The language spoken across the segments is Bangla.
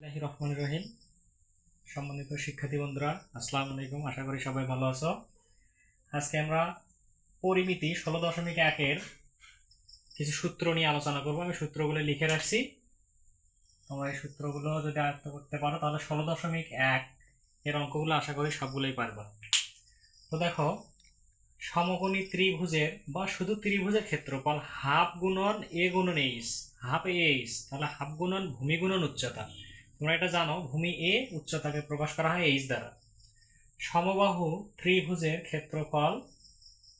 বিসমিল্লাহির রহমানির রহিম। সম্মানিত শিক্ষার্থী বন্ধুরা, আসসালামু আলাইকুম। আশা করি সবাই ভালো আছো। আজকে আমরা পরিমিতি ষোলো দশমিক একের কিছু সূত্র নিয়ে আলোচনা করব। আমি সূত্রগুলো লিখে রাখছি। তোমরা এই সূত্রগুলো যদি আয়ত্ত করতে পারো, তাহলে ষোলো দশমিক এক এর অঙ্কগুলো আশা করি সবগুলোই পারবা। তো দেখো, সমকোণী ত্রিভুজের বা শুধু ত্রিভুজের ক্ষেত্রফল হাফ গুণন এ গুণন এইচ, হাফ এ এইচ, তাহলে হাফ গুণন ভূমি গুণন উচ্চতা। তোমরা এটা জানো, ভূমি এ উচ্চতাকে প্রকাশ করা হয় এইচ দ্বারা। সমবাহু ত্রিভুজের ক্ষেত্রফল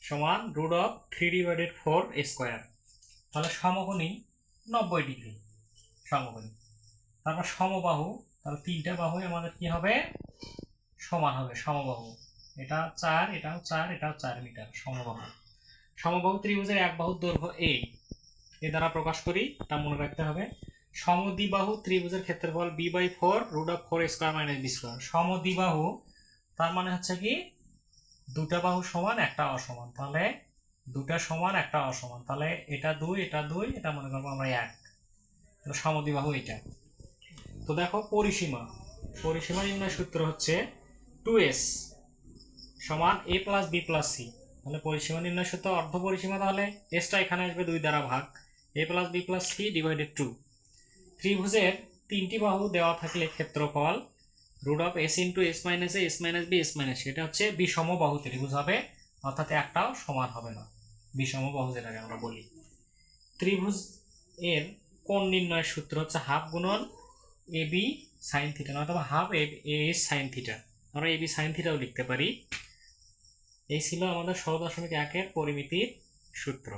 সমান root of three divided four square তাহলে সমকোণী নব্বই ডিগ্রি, সমকোণী। তারপর সমবাহু, তাহলে তিনটা বাহুই আমাদের কি হবে? সমান হবে সমবাহু। এটা চার, এটাও চার এটাও চার মিটার সমবাহু। সমবাহু ত্রিভুজের এক বাহুর দৈর্ঘ্য এ এ দ্বারা প্রকাশ করি, তা মনে রাখতে হবে। সমদ্বিবাহু ত্রিভুজের ক্ষেত্রফল B by four root of four square minus B square সমদ্বিবাহু, তার মানে হচ্ছে কি? দুটা বাহু সমান, একটা অসমান। তাহলে দুটা সমান, একটা অসমান। তাহলে এটা দুই এটা দুই, এটা মনে করব আমরা এক। সমদ্বিবাহু এটা। তো দেখো পরিসীমা। পরিসীমা নির্ণয় সূত্র হচ্ছে টু এস সমান A plus B plus C তাহলে পরিসীমা নির্ণয় সূত্র অর্ধ পরিসীমা তাহলে এসটা এখানে আসবে দুই দ্বারা ভাগ। A plus B plus C divided two ত্রিভুজের তিনটি বাহু দেওয়া থাকলে ক্ষেত্রফল root of S into S minus A S minus B S minus এটা হচ্ছে বিষম বাহু ত্রিভুজ হবে, অর্থাৎ একটাও সমান হবে না, বিষম বাহু যেটাকে আমরা বলি। ত্রিভুজ এর কোণ নির্ণয়ের সূত্র হচ্ছে হাফ গুণন এ বি সাইন থিটা অথবা half A S sine theta আমরা এ বি সাইন থিটাও লিখতে পারি। এই ছিল আমাদের ষোলো দশমিক একের পরিমিতির সূত্র।